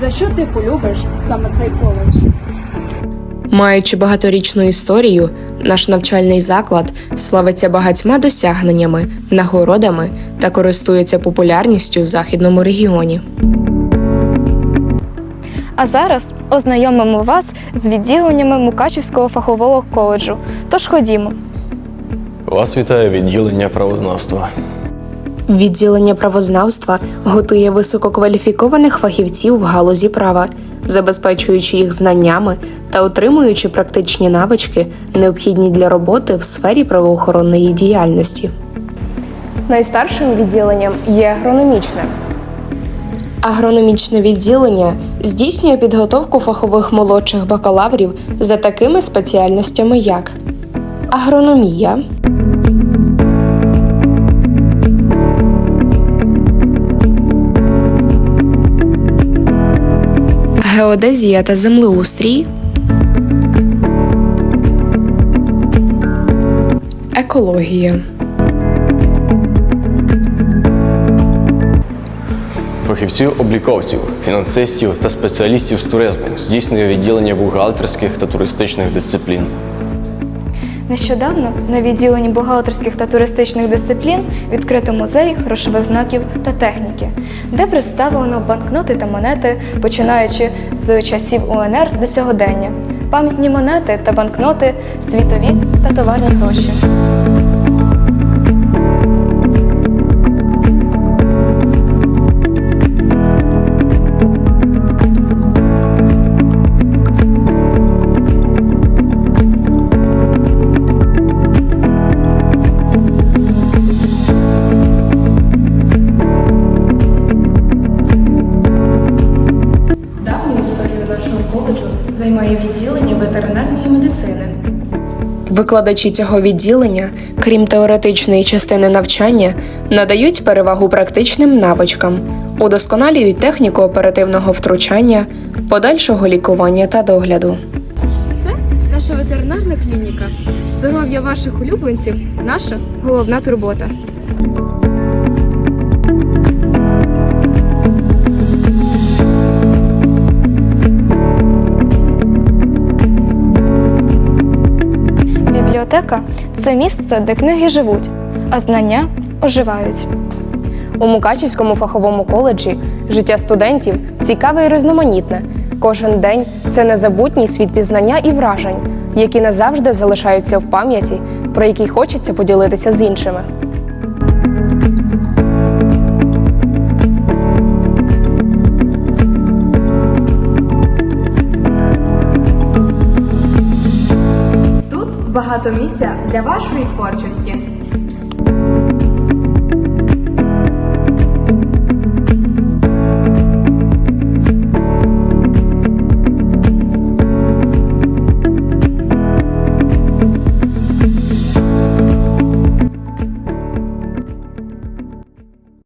За що ти полюбиш саме цей коледж? Маючи багаторічну історію, наш навчальний заклад славиться багатьма досягненнями, нагородами та користується популярністю в західному регіоні. А зараз ознайомимо вас з відділеннями Мукачівського фахового коледжу. Тож ходімо. Вас вітає відділення правознавства. Відділення правознавства готує висококваліфікованих фахівців в галузі права, забезпечуючи їх знаннями та отримуючи практичні навички, необхідні для роботи в сфері правоохоронної діяльності. Найстаршим відділенням є агрономічне. Агрономічне відділення здійснює підготовку фахових молодших бакалаврів за такими спеціальностями, як агрономія, геодезія та землеустрій, екологія. Фахівців обліковців, фінансистів та спеціалістів з туризму здійснює відділення бухгалтерських та туристичних дисциплін. Нещодавно на відділенні бухгалтерських та туристичних дисциплін відкрито музей грошових знаків та техніки, де представлено банкноти та монети, починаючи з часів УНР до сьогодення, пам'ятні монети та банкноти, світові та товарні гроші. Нашого коледжу займає відділення ветеринарної медицини. Викладачі цього відділення, крім теоретичної частини навчання, надають перевагу практичним навичкам, удосконалюють техніку оперативного втручання, подальшого лікування та догляду. Це наша ветеринарна клініка. Здоров'я ваших улюбленців наша головна турбота. Бібліотека це місце, де книги живуть, а знання оживають. У Мукачівському фаховому коледжі життя студентів цікаве і різноманітне. Кожен день це незабутній світ пізнання і вражень, які назавжди залишаються в пам'яті, про які хочеться поділитися з іншими. Багато місця для вашої творчості.